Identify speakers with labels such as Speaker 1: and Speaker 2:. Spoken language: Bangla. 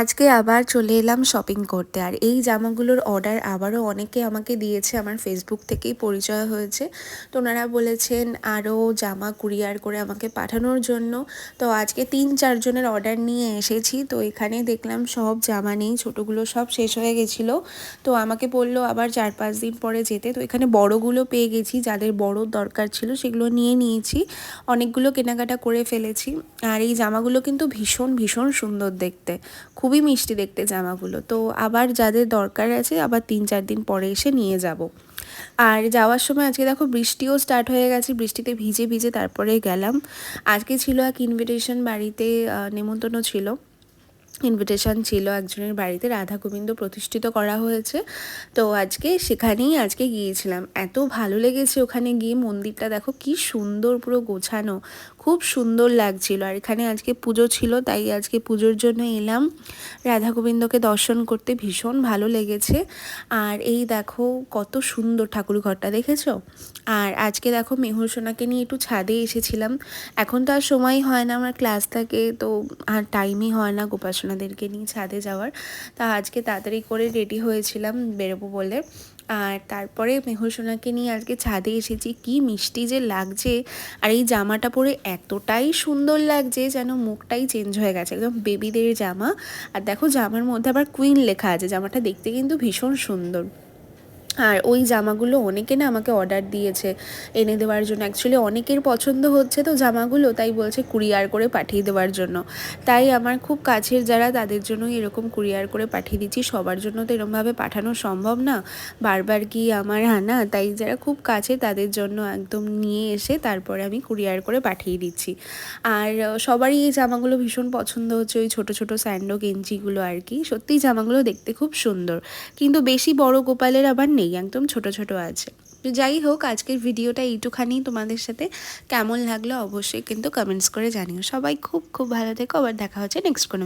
Speaker 1: আজকে আবার চলে এলাম শপিং করতে। আর এই জামাগুলোর অর্ডার আবারও অনেকে আমাকে দিয়েছে, আমার ফেসবুক থেকেই পরিচয় হয়েছে। তো ওনারা বলেছেন আরও জামা কুরিয়ার করে আমাকে পাঠানোর জন্য। তো আজকে তিন চারজনের অর্ডার নিয়ে এসেছি। তো এখানে দেখলাম সব জামা নেই, ছোটোগুলো সব শেষ হয়ে গেছিল। তো আমাকে বলল আবার চার পাঁচ দিন পরে যেতে। তো এখানে বড়গুলো পেয়ে গেছি, যাদের বড় দরকার ছিল সেগুলো নিয়ে নিয়েছি। অনেকগুলো কেনাকাটা করে ফেলেছি। আর এই জামাগুলো কিন্তু ভীষণ ভীষণ সুন্দর দেখতে। খুবই মিষ্টি দেখতে জামাগুলো। তো আবার যাদের দরকার আছে আবার তিন চার দিন পরে এসে নিয়ে যাব। আর যাওয়ার সময় আজকে দেখো বৃষ্টিও স্টার্ট হয়ে গেছে, বৃষ্টিতে ভিজে ভিজে তারপরে গেলাম। আজকে ছিল এক ইনভিটেশন বাড়িতে নেমন্তন্ন ছিল। ইনভিটেশন ছিল একজনের বাড়িতে রাধা গোবিন্দ প্রতিষ্ঠিত করা হয়েছে। তো আজকে সেখানেই আজকে গিয়েছিলাম। এত ভালো লেগেছে ওখানে গিয়ে, মন্দিরটা দেখো কি সুন্দর পুরো গোছানো, খুব সুন্দর লাগছিল। আর এখানে আজকে পুজো ছিল, তাই আজকে পুজোর জন্য এলাম। রাধা গোবিন্দকে দর্শন করতে ভীষণ ভালো লেগেছে। আর এই দেখো কত সুন্দর ঠাকুর ঘরটা, দেখেছ? আর আজকে দেখো মেহুর সোনাকে নিয়ে একটু ছাদে এসেছিলাম। এখন তো আর সময় হয় না, আমার ক্লাস থাকে, তো আর টাইমই হয় না গোপাসনাদেরকে নিয়ে ছাদে যাওয়ার। তা আজকে তাড়াতাড়ি করে রেডি হয়েছিলাম বেরোবো বলে। আর তারপরে মেহসোনাকে নিয়ে আজকে ছাদে এসেছি। কি মিষ্টি যে লাগছে। আর এই জামাটা পরে এতটাই সুন্দর লাগছে যেন মুখটাই চেঞ্জ হয়ে গেছে। একদম বেবিদের জামা। আর দেখো জামার মধ্যে আবার কুইন লেখা আছে। জামাটা দেখতে কিন্তু ভীষণ সুন্দর। আর ওই জামাগুলো অনেকে না আমাকে অর্ডার দিয়েছে এনে দেওয়ার জন্য। অ্যাকচুয়ালি অনেকের পছন্দ হচ্ছে তো জামাগুলো, তাই বলছে কুরিয়ার করে পাঠিয়ে দেওয়ার জন্য। তাই আমার খুব কাছের যারা, তাদের জন্য এরকম কুরিয়ার করে পাঠিয়ে দিচ্ছি। সবার জন্য তো এরকমভাবে পাঠানো সম্ভব না। বারবার কি আমার আনা? তাই যারা খুব কাছে, তাদের জন্য একদম নিয়ে এসে তারপরে আমি কুরিয়ার করে পাঠিয়ে দিচ্ছি। আর সবারই এই জামাগুলো ভীষণ পছন্দ হচ্ছে, ওই ছোটো ছোটো স্যান্ডো গেঞ্জিগুলো আর কি। সত্যিই জামাগুলো দেখতে খুব সুন্দর। কিন্তু বেশি বড় গোপালের আবার নেই, একদম ছোট ছোট আছে। তো যাই হোক, আজকের ভিডিওটা এইটুখানি তোমাদের সাথে। কেমন লাগল অবশ্যই কিন্তু কমেন্টস করে জানিও। সবাই খুব খুব ভালো থেকো, আবার দেখা হচ্ছে নেক্সট কোনো